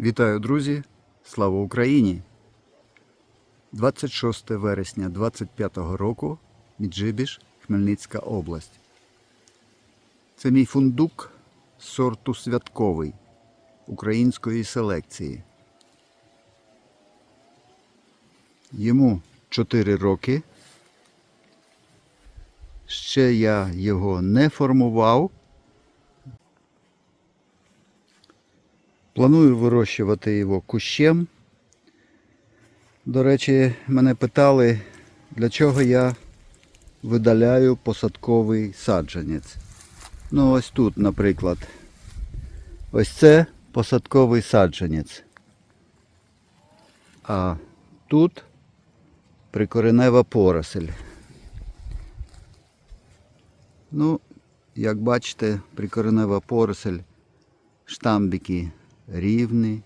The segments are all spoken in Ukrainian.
Вітаю, друзі! Слава Україні! 26 вересня 25 року Міджибіж, Хмельницька область. Це мій фундук сорту святковий української селекції. Йому 4 роки. Ще я його не формував. Планую вирощувати його кущем. До речі, мене питали, для чого я видаляю посадковий саджанець. Ну, ось тут, наприклад. Ось це посадковий саджанець. А тут прикоренева поросель. Ну, як бачите, прикоренева поросель, штамбики рівні,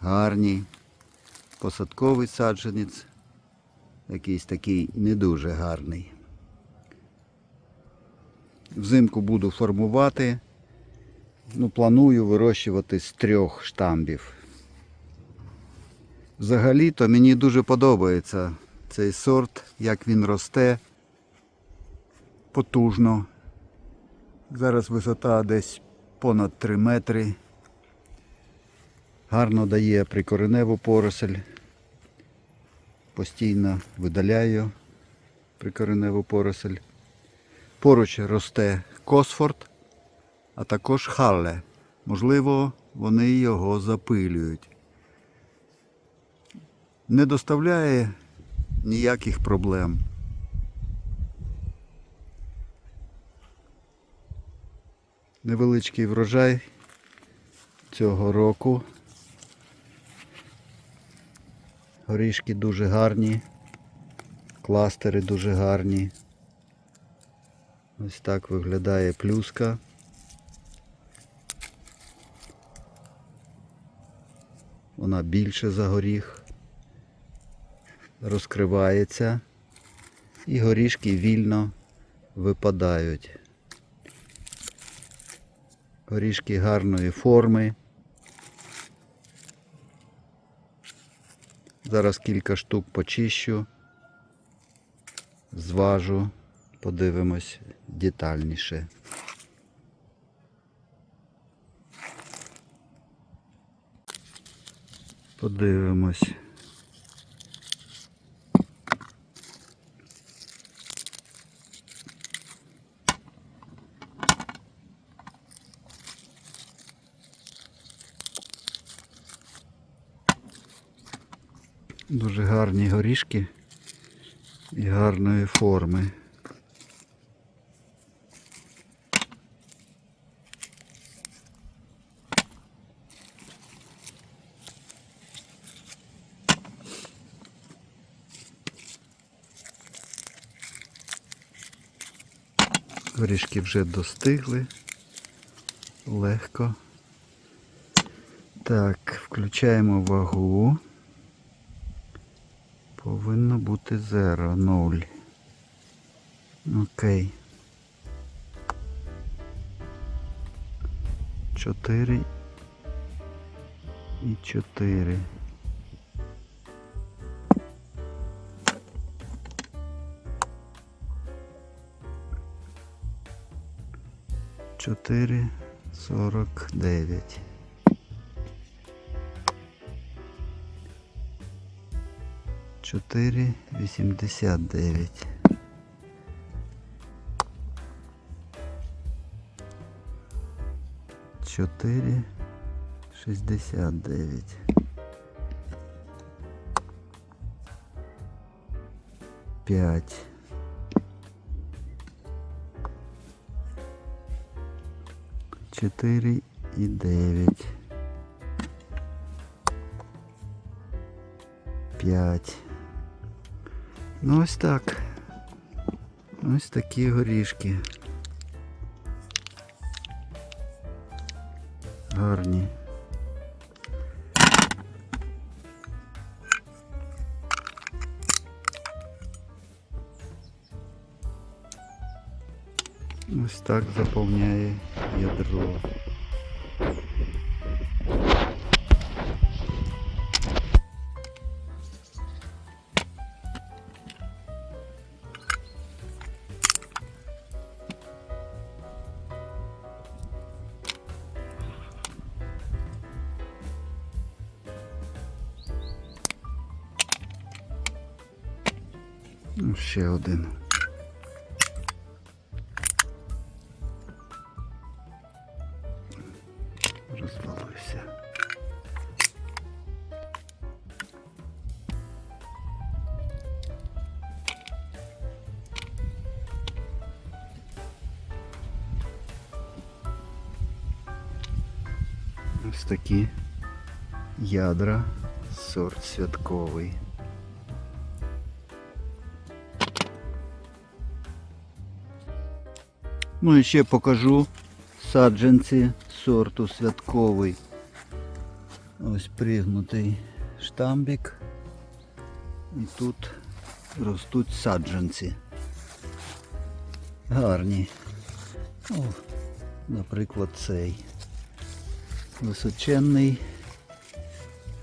гарні. Посадковий саджанець, якийсь такий не дуже гарний. Взимку буду формувати. Ну, планую вирощувати з трьох штамбів. Взагалі-то мені дуже подобається цей сорт, як він росте потужно. Зараз висота десь понад 3 метри. Гарно дає прикореневу поросель. Постійно видаляю прикореневу поросель. Поруч росте Косфорд, а також Халле. Можливо, вони його запилюють. Не доставляє ніяких проблем. Невеличкий врожай цього року. Горішки дуже гарні, кластери дуже гарні. Ось так виглядає плюска. Вона більше за горіх, розкривається і горішки вільно випадають. Горішки гарної форми. Зараз кілька штук почищу, зважу, подивимось детальніше. Подивимось. Дуже гарні горішки і гарної форми. Горішки вже достигли. Легко. Так, включаємо вагу. Повинно бути 0, 0. Окей. 4 і 4. Чотири сорок дев'ять. Чотири вісімдесят дев'ять. Чотири шістдесят дев'ять. П'ять. Чотири і дев'ять. П'ять. Ну ось так. Ось такі горішки. Гарні. Ось так заповняє ядро. Ще один. Розвалився. Ось такі ядра, сорт святковий. Ну і ще покажу саджанці сорту святковий. Ось пригнутий штамбік. І тут ростуть саджанці. Гарні. О, наприклад, цей. Височенний,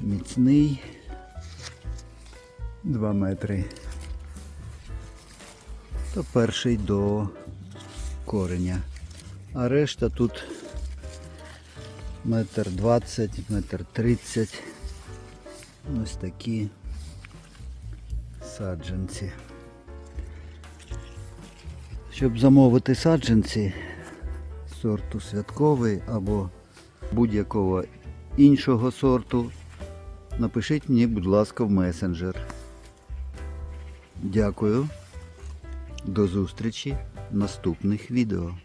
міцний. Два метри. То перший до кореня. А решта тут метр двадцять, метр тридцять. Ось такі саджанці. Щоб замовити саджанці сорту святковий або будь-якого іншого сорту, напишіть мені, будь ласка, в месенджер. Дякую. До зустрічі наступних відео.